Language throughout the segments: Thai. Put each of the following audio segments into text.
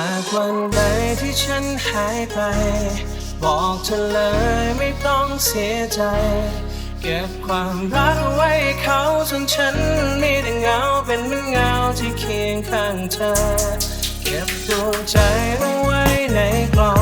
ากวันใดที่ฉันหายไป บอกเธอเลยไม่ต้องเสียใจ เก็บความรักไว้เขาจนฉันมีแต่เงาเป็นเหมือนเงาที่เคียงข้างเธอ เก็บดวงใจเอาไว้ในกล่อง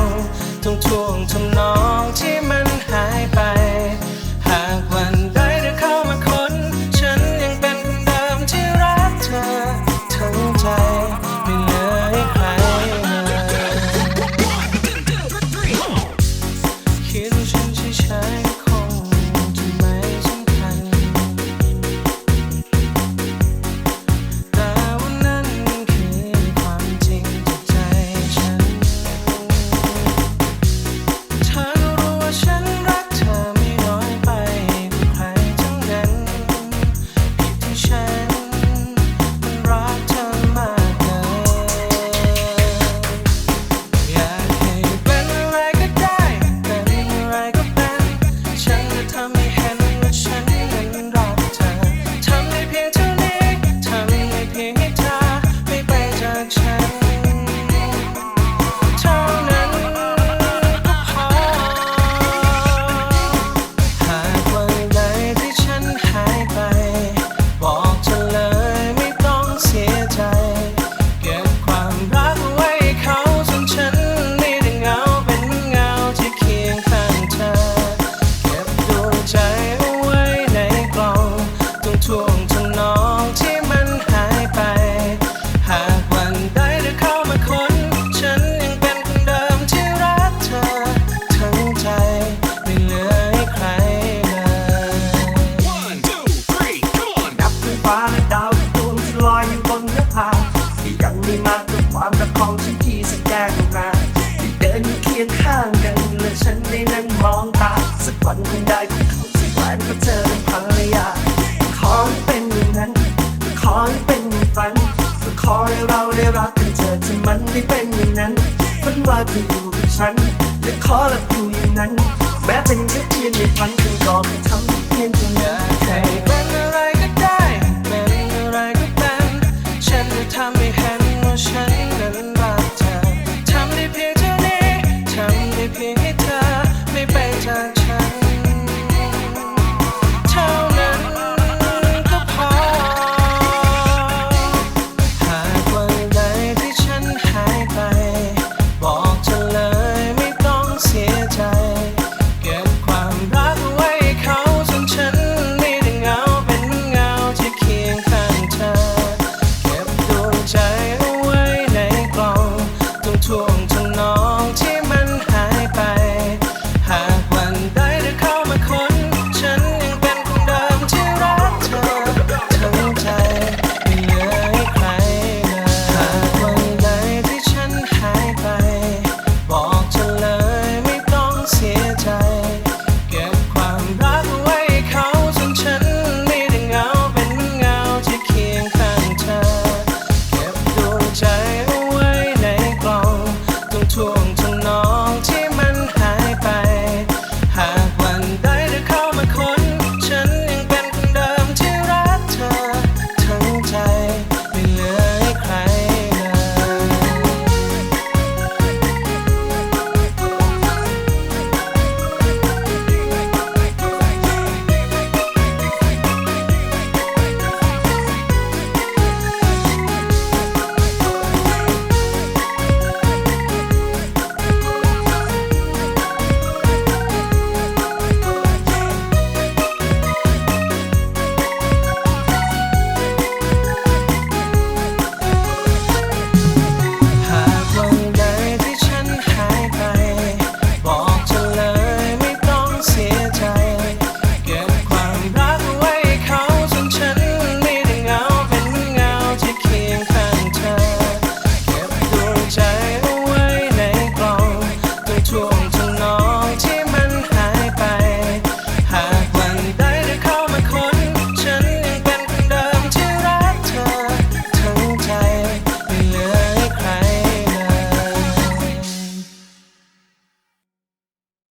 ยมากด้วยความรักของฉันที่แสดงออกมาที่เดินเคียงข้างกันและฉันได้นั่งมองตา สักวันคงได้พบเขาสักวันก็เจอเป็นภรรยาขอให้เป็นอย่างนั้น ขอให้เป็นอย่างฝันขอให้เราได้รักกันเจอที่มันได้เป็นอย่างนั้นฝันว่าเธออยู่กับฉันและขอรักอยู่อย่างนั้น แม้เป็นแค่เพียงในฝันฉันก็ไม่ทำเพียงเท่าอนั้นกให้เ错